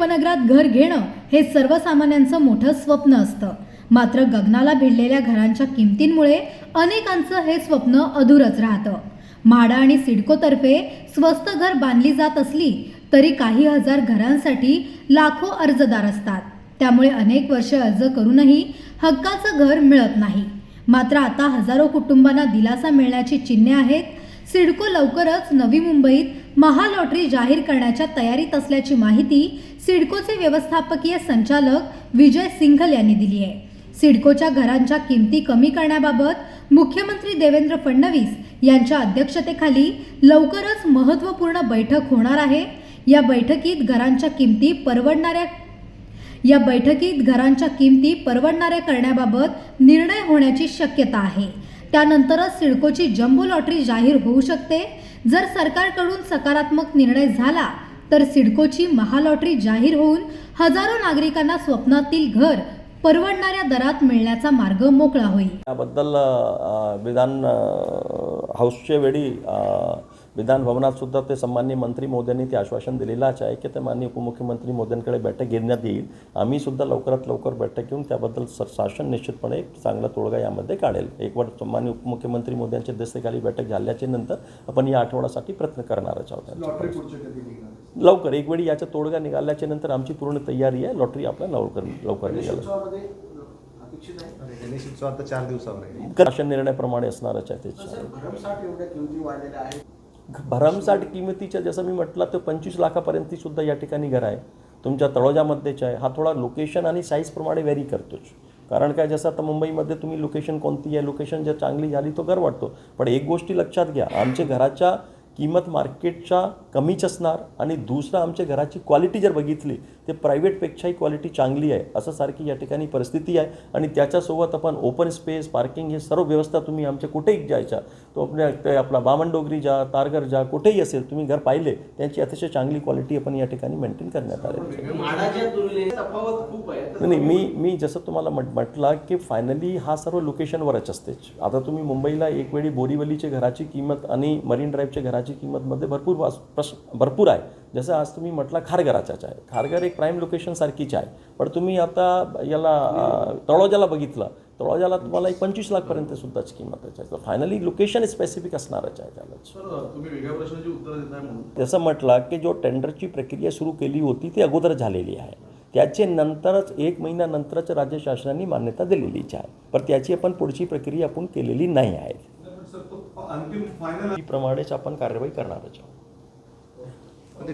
उपनगरात घर घेणं हे सर्वसामान्यांचं मोठं स्वप्न असतं. मात्र गगनाला भिडलेल्या घरांच्या किमतींमुळे अनेकांचं हे स्वप्न अधुरच राहतं. म्हाडा आणि सिडकोतर्फे स्वस्त घर बांधली जात असली तरी काही हजार घरांसाठी लाखो अर्जदार असतात. त्यामुळे अनेक वर्ष अर्ज करूनही हक्काचं घर मिळत नाही. मात्र आता हजारो कुटुंबांना दिलासा मिळण्याची चिन्हे आहेत. सिडको लवकरच नवी मुंबईत महालॉटरी जाहीर करण्याच्या तयारीत असल्याची माहिती सिडकोचे व्यवस्थापकीय संचालक विजय सिंघल यांनी दिली आहे. सिडकोच्या घरांच्या किमती कमी करण्याबाबत मुख्यमंत्री देवेंद्र फडणवीस यांच्या अध्यक्षतेखाली लवकरच महत्त्वपूर्ण बैठक होणार आहे. या बैठकीत घरांच्या किमती परवडणाऱ्या या बैठकीत घरांच्या किमती परवडणाऱ्या करण्याबाबत निर्णय होण्याची शक्यता आहे. त्यानंतरच सिडकोची जम्बो लॉटरी जाहीर होऊ शकते. जर सरकारकडून सकारात्मक निर्णय झाला तर सिडकोची महालॉटरी जाहीर होऊन हजारो नागरिकांना स्वप्नातील घर परवडणाऱ्या दरात मिळण्याचा मार्ग मोकळा होईल. त्याबद्दल विधान हाऊसच्या वेळी विधान भवनात सुद्धा ते सन्माननीय मंत्री मोदयांनी ते आश्वासन दिलेलंच आहे की ते माननीय उपमुख्यमंत्री मोदयांकडे बैठक घेण्यात येईल. आम्ही सुद्धा लवकरात लवकर बैठक घेऊन त्याबद्दल शासन निश्चितपणे एक चांगला तोडगा यामध्ये काढेल. एक वर सन्माननीय उपमुख्यमंत्री मोदयांच्या अध्यक्षतेखाली बैठक झाल्याच्यानंतर आपण या आठवड्यासाठी प्रयत्न करणारच आहोत. लवकर. एक वेळी याचा तोडगा निघाल्याच्या नंतर आमची पूर्ण तयारी आहे. लॉटरी आपल्या लवकर लवकर निघाल. आता चार दिवसावर आहे. शासन निर्णयाप्रमाणे असणारच आहे ते. भरमसाठ किमतीच्या जसं मी म्हटलं तर पंचवीस लाखापर्यंत सुद्धा या ठिकाणी घर आहे. तुमच्या तळोजामध्येच आहे. हा थोडा लोकेशन आणि साईजप्रमाणे व्हेरी करतोच कारण काय जसं आता मुंबईमध्ये तुम्ही लोकेशन कोणती आहे लोकेशन जर चांगली झाली तो घर वाटतो. पण एक गोष्टी लक्षात घ्या. आमच्या घराच्या किंमत मार्केटच्या कमीच असणार आणि दुसरं आमच्या घराची क्वालिटी जर बघितली ते प्रायव्हेटपेक्षाही क्वालिटी चांगली आहे. असं सारखी या ठिकाणी परिस्थिती आहे. आणि त्याच्यासोबत आपण ओपन स्पेस पार्किंग हे सर्व व्यवस्था तुम्ही आमच्या कुठेही जायच्या तो आपल्या ते आपला बामणडोगरी जा तारघर जा कुठेही असेल तुम्ही घर पाहिले त्यांची अतिशय चांगली क्वालिटी आपण या ठिकाणी मेंटेन करण्यात आलेली आहे. नाही मी मी जसं तुम्हाला म्हट म्हटलं की फायनली हा सर्व लोकेशनवरच असतेच आता तुम्ही मुंबईला एक वेळी बोरीवलीच्या घराची किंमत आणि मरीन ड्राईव्हच्या घराची किंमतमध्ये भरपूर वास प्रश भरपूर आहे. जसं आज तुम्ही म्हटलं खारघराच्याच आहे. खारघर एक प्राईम लोकेशनसारखीच आहे. पण तुम्ही आता याला तळोजाला बघितलं. तळोजाला तुम्हाला एक पंचवीस लाखपर्यंत सुद्धाच किंमत आहे. तर फायनली लोकेशन स्पेसिफिक असणारच आहे त्याला. जसं म्हटलं की जो टेंडरची प्रक्रिया सुरू केली होती ती अगोदर झालेली आहे. त्याचे नंतरच एक महिन्यानंतरच राज्य शासनाने मान्यता दिलेलीच आहे. पण त्याची आपण पुढची प्रक्रिया आपण केलेली नाही आहे. अंतिम फायनल प्रमाणेच आपण कार्यवाही करणारच आहोत.